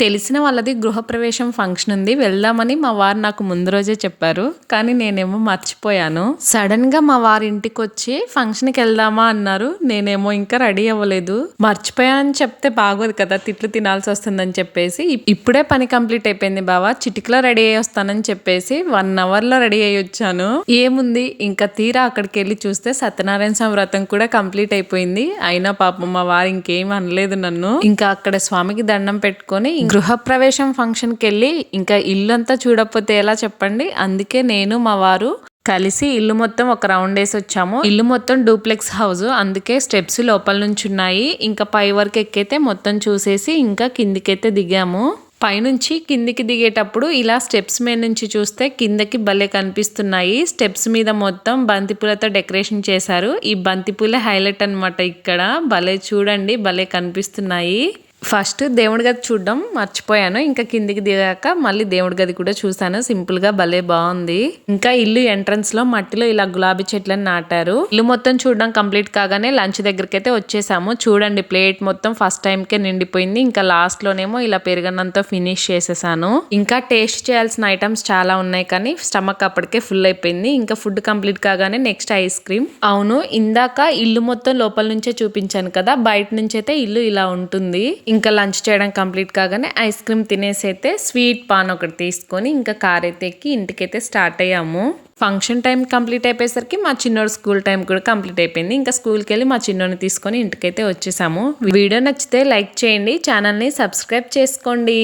తెలిసిన వాళ్ళది గృహప్రవేశం ఫంక్షన్ ఉంది. వెళ్దామని మా వారు నాకు ముందు రోజే చెప్పారు. కానీ నేనేమో మర్చిపోయాను. సడన్గా మా వారి ఇంటికి వచ్చి ఫంక్షన్కి వెళ్దామా అన్నారు. నేనేమో ఇంకా రెడీ అవ్వలేదు. మర్చిపోయాను చెప్తే బాగోదు కదా తిట్లు తినాల్సి వస్తుందని చెప్పేసి ఇప్పుడే పని కంప్లీట్ అయిపోయింది బావా. చిటికలో రెడీ అయ్యి వస్తానని చెప్పేసి వన్ అవర్లో రెడీ అయ్యి వచ్చాను. ఏముంది? ఇంకా తీరా అక్కడికి వెళ్ళి చూస్తే సత్యనారాయణ స్వామి వ్రతం కూడా కంప్లీట్ అయిపోయింది. అయినా పాపం మా వారు ఇంకేం అనలేదు నన్ను. ఇంకా అక్కడ స్వామికి దండం పెట్టుకొని గృహప్రవేశం ఫంక్షన్కి వెళ్ళి ఇంకా ఇల్లు అంతా చూడకపోతే ఎలా చెప్పండి? అందుకే నేను మా వారు కలిసి ఇల్లు మొత్తం ఒక రౌండ్ వేసి వచ్చాము. ఇల్లు మొత్తం డూప్లెక్స్ హౌస్ అందుకే స్టెప్స్ లోపల నుంచి ఉన్నాయి ఇంకా పై వరకు ఎక్కైతే మొత్తం చూసేసి ఇంకా కిందికైతే దిగాము. పైనుంచి కిందికి దిగేటప్పుడు ఇలా స్టెప్స్ మీద నుంచి చూస్తే కిందకి భలే కనిపిస్తున్నాయి. స్టెప్స్ మీద మొత్తం బంతిపూలతో డెకరేషన్ చేశారు. ఈ బంతిపూలే హైలైట్ అన్నమాట ఇక్కడ. భలే చూడండి భలే కనిపిస్తున్నాయి. ఫస్ట్ దేవుడి గది చూడడం మర్చిపోయాను. ఇంకా కిందికి దిగాక మళ్ళీ దేవుడి గది కూడా చూసాను సింపుల్గా భలే బాగుంది. ఇంకా ఇల్లు ఎంట్రన్స్లో మట్టిలో ఇలా గులాబీ చెట్లను నాటారు. ఇల్లు మొత్తం చూడడం కంప్లీట్ కాగానే లంచ్ దగ్గరికి అయితే వచ్చేసాము. చూడండి ప్లేట్ మొత్తం ఫస్ట్ టైం కే నిండిపోయింది. ఇంకా లాస్ట్ లోనేమో ఇలా పెరగనంత ఫినిష్ చేసేసాను. ఇంకా టేస్ట్ చేయాల్సిన ఐటమ్స్ చాలా ఉన్నాయి కానీ స్టమక్ అప్పటికే ఫుల్ అయిపోయింది. ఇంకా ఫుడ్ కంప్లీట్ కాగానే నెక్స్ట్ ఐస్ క్రీమ్ అవును ఇందాక ఇల్లు మొత్తం లోపల నుంచే చూపించాను కదా బయట నుంచి అయితే ఇల్లు ఇలా ఉంటుంది. ఇంకా లంచ్ చేయడం కంప్లీట్ కాగానే ఐస్ క్రీమ్ తినేసి అయితే స్వీట్ పాన్ ఒకటి తీసుకొని ఇంకా కార్ అయితే ఎక్కి ఇంటికైతే స్టార్ట్ అయ్యాము. ఫంక్షన్ టైం కంప్లీట్ అయిపోయేసరికి మా చిన్నోడు స్కూల్ టైం కూడా కంప్లీట్ అయిపోయింది. ఇంకా స్కూల్కి వెళ్ళి మా చిన్నోని తీసుకొని ఇంటికైతే వచ్చేసాము. వీడియో నచ్చితే లైక్ చేయండి ఛానల్ని సబ్స్క్రైబ్ చేసుకోండి.